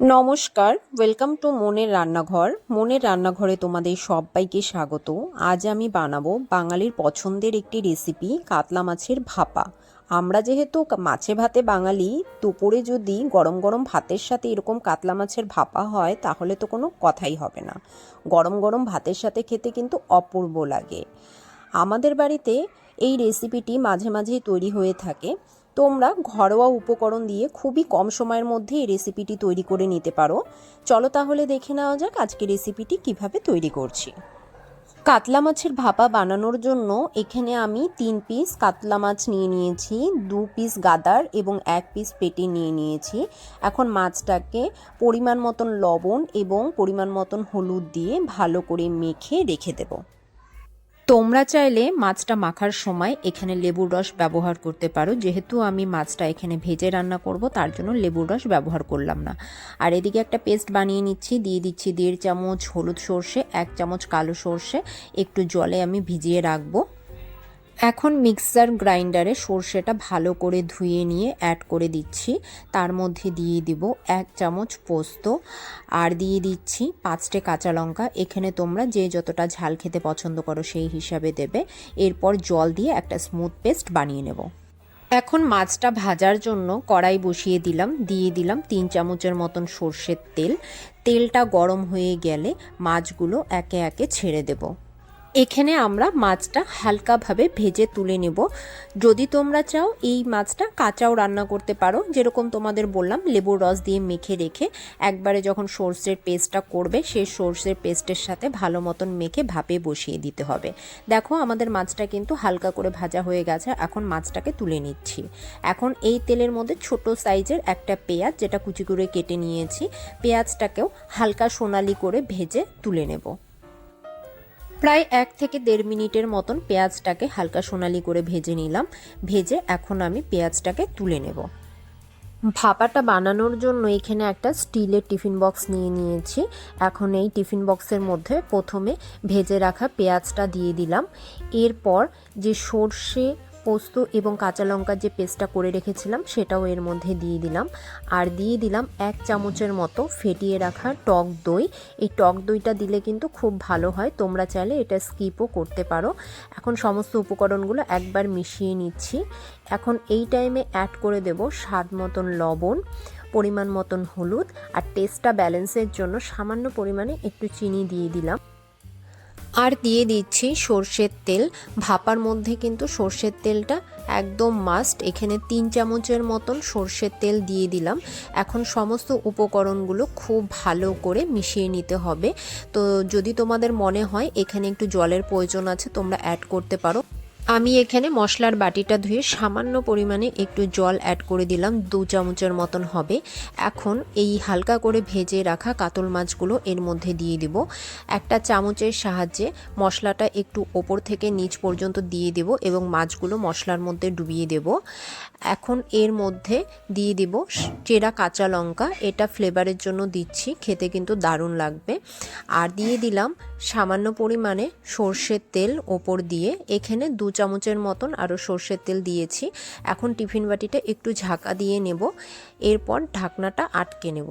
নমস্কার welcome to মনের রান্নাঘর। মনের রান্নাঘরে তোমাদের সবাইকে স্বাগত। আজ আমি বানাবো বাঙালির পছন্দের একটি রেসিপি কাতলা মাছের ভাপা। আমরা যেহেতু মাছে ভাতে বাঙালি, দুপুরে যদি গরম গরম ভাতের সাথে এরকম কাতলা মাছের ভাপা হয়, তাহলে তো কোনো কথাই হবে না। গরম গরম ভাতের সাথে খেতে কিন্তু অপূর্ব লাগে। আমাদের বাড়িতে এই রেসিপিটি মাঝে মাঝেই তৈরি হয়ে থাকে। তোমরা ঘরোয়া উপকরণ দিয়ে খুবই কম সময়ের মধ্যে এই রেসিপিটি তৈরি করে নিতে পারো। চলো তাহলে দেখে নেওয়া যাক আজকে রেসিপিটি কীভাবে তৈরি করছি। কাতলা মাছের ভাপা বানানোর জন্য এখানে আমি তিন পিস কাতলা মাছ নিয়ে নিয়েছি, দু পিস গাদার এবং এক পিস পেটি নিয়ে নিয়েছি। এখন মাছটাকে পরিমাণ মতন লবণ এবং পরিমাণ মতন হলুদ দিয়ে ভালো করে মেখে রেখে দেবো। তোমরা চাইলে মাছটা মাখার সময় এখানে লেবুর রস ব্যবহার করতে পারো। যেহেতু আমি মাছটা এখানে ভেজে রান্না করব, তার জন্য লেবুর রস ব্যবহার করলাম না। আর এদিকে একটা পেস্ট বানিয়ে নিচ্ছি। দিয়ে দিচ্ছি দেড় চামচ হলুদ সর্ষে, এক চামচ কালো সর্ষে। একটু জলে আমি ভিজিয়ে রাখব। এখন মিক্সার গ্রাইন্ডারে সর্ষেটা ভালো করে ধুয়ে নিয়ে অ্যাড করে দিচ্ছি। তার মধ্যে দিয়ে দিব এক চামচ পোস্ত। আর দিয়ে দিচ্ছি পাঁচটে কাঁচা লঙ্কা। এখানে তোমরা যে যতটা ঝাল খেতে পছন্দ করো সেই হিসাবে দেবে। এরপর জল দিয়ে একটা স্মুথ পেস্ট বানিয়ে নেব। এখন মাছটা ভাজার জন্য কড়াই বসিয়ে দিলাম। দিয়ে দিলাম তিন চামচের মতন সর্ষের তেল। তেলটা গরম হয়ে গেলে মাছগুলো একে একে ছেড়ে দেবো। এখানে আমরা মাছটা হালকাভাবে ভেজে তুলে নেব। যদি তোমরা চাও এই মাছটা কাঁচাও রান্না করতে পারো, যেরকম তোমাদের বললাম, লেবুর রস দিয়ে মেখে রেখে একবারে যখন সর্ষের পেস্টটা করবে, সেই সর্ষের পেস্টের সাথে ভালো মতন মেখে ভাপে বসিয়ে দিতে হবে। দেখো, আমাদের মাছটা কিন্তু হালকা করে ভাজা হয়ে গেছে, এখন মাছটাকে তুলে নিচ্ছি। এখন এই তেলের মধ্যে ছোট সাইজের একটা পেঁয়াজ, যেটা কুচি করে কেটে নিয়েছি, পেঁয়াজটাকেও হালকা সোনালি করে ভেজে তুলে নেব। প্রায় এক থেকে দেড় মিনিটের মতন পেঁয়াজটাকে হালকা সোনালি করে ভেজে নিলাম। ভেজে এখন আমি পেঁয়াজটাকে তুলে নেব। ভাপাটা বানানোর জন্য এখানে একটা স্টিলের টিফিন বক্স নিয়ে নিয়েছি। এখন এই টিফিন বক্সের মধ্যে প্রথমে ভেজে রাখা পেঁয়াজটা দিয়ে দিলাম। এরপর যে সর্ষে পোস্ত এবং কাঁচা লঙ্কার যে পেস্টটা করে রেখেছিলাম, সেটাও এর মধ্যে দিয়ে দিলাম। আর দিয়ে দিলাম এক চামচের মতো ফেটিয়ে রাখা টক দই। এই টক দইটা দিলে কিন্তু খুব ভালো হয়, তোমরা চাইলে এটা স্কিপও করতে পারো। এখন সমস্ত উপকরণগুলো একবার মিশিয়ে নিচ্ছি। এখন এই টাইমে অ্যাড করে দেব স্বাদ মতন লবণ, পরিমাণ মতন হলুদ, আর টেস্টটা ব্যালেন্সের জন্য সামান্য পরিমাণে একটু চিনি দিয়ে দিলাম। আর দিয়ে দিচ্ছি সর্ষের তেল। ভাপার মধ্যে কিন্তু সর্ষের তেলটা একদম মাস্ট এখানে তিন চামচের মতন সর্ষের তেল দিয়ে দিলাম। এখন সমস্ত উপকরণগুলো খুব ভালো করে মিশিয়ে নিতে হবে। তো যদি তোমাদের মনে হয় এখানে একটু জলের প্রয়োজন আছে, তোমরা অ্যাড করতে পারো। আমি এখানে মশলার বাটিটা ধুয়ে সামান্য পরিমাণে একটু জল অ্যাড করে দিলাম, দু চামচের মতন হবে। এখন এই হালকা করে ভেজে রাখা কাতল মাছগুলো এর মধ্যে দিয়ে দিব। একটা চামচের সাহায্যে মশলাটা একটু ওপর থেকে নিচ পর্যন্ত দিয়ে দেব এবং মাছগুলো মশলার মধ্যে ডুবিয়ে দেব। এখন এর মধ্যে দিয়ে দিব চেরা কাঁচা লঙ্কা, এটা ফ্লেভারের জন্য দিচ্ছি, খেতে কিন্তু দারুণ লাগবে। আর দিয়ে দিলাম সামান্য পরিমাণে সর্ষের তেল ওপর দিয়ে, এখানে দু চামচের মতন আরও সর্ষের তেল দিয়েছি। এখন টিফিন বাটিটা একটু ঝাঁকা দিয়ে নেব। এরপর ঢাকনাটা আটকে নেব।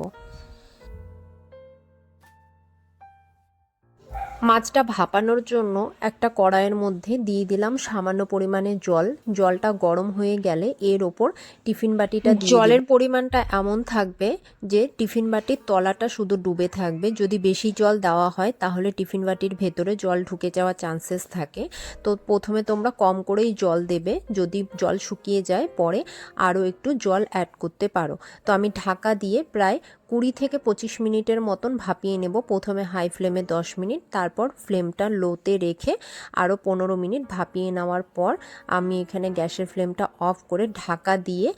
মাছটা ভাপানোর জন্য একটা কড়াইয়ের মধ্যে দিয়ে দিলাম সামান্য পরিমাণে জল। জলটা গরম হয়ে গেলে এর ওপর টিফিন বাটিটা জলের পরিমাণটা এমন থাকবে যে টিফিন বাটির তলাটা শুধু ডুবে থাকবে। যদি বেশি জল দেওয়া হয় তাহলে টিফিন বাটির ভেতরে জল ঢুকে যাওয়ার চান্সেস থাকে। তো প্রথমে তোমরা কম করেই জল দেবে। যদি জল শুকিয়ে যায় পরে আরও একটু জল অ্যাড করতে পারো। তো আমি ঢাকা দিয়ে প্রায় কুড়ি থেকে পঁচিশ মিনিটের মতন ভাপিয়ে নেব। প্রথমে হাই ফ্লেমে দশ মিনিট, তারপর ফ্লেমটা লোতে রেখে আরও পনেরো মিনিট ভাপিয়ে নেওয়ার পর আমি এখানে গ্যাসের ফ্লেমটা অফ করে ঢাকা দিয়ে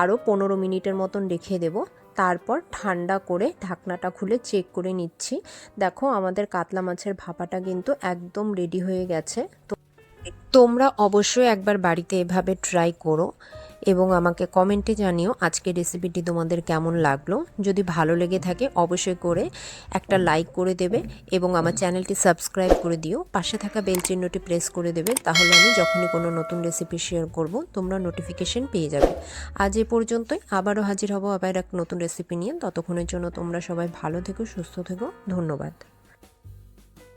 আরও পনেরো মিনিটের মতন রেখে দেব। তারপর ঠান্ডা করে ঢাকনাটা খুলে চেক করে নিচ্ছি। দেখো আমাদের কাতলা মাছের ভাপাটা কিন্তু একদম রেডি হয়ে গেছে। তো তোমরা অবশ্যই একবার বাড়িতে এভাবে ট্রাই করো। এবং আমাকে কমেন্টে জানিও আজকের রেসিপিটি তোমাদের কেমন লাগল। যদি ভালো লেগে থাকে অবশ্যই করে একটা লাইক করে দেবে এবং আমার চ্যানেলটি সাবস্ক্রাইব করে দিও। পাশে থাকা বেল চিহ্নটি প্রেস করে দেবে, তাহলে আমি যখনই কোনো নতুন রেসিপি শেয়ার করব, তোমরা নোটিফিকেশন পেয়ে যাবে। আজ এ পর্যন্তই, আবারও হাজির হব আবার এক নতুন রেসিপি নিয়ে। ততক্ষণের জন্য তোমরা সবাই ভালো থেকো, সুস্থ থেকো। ধন্যবাদ।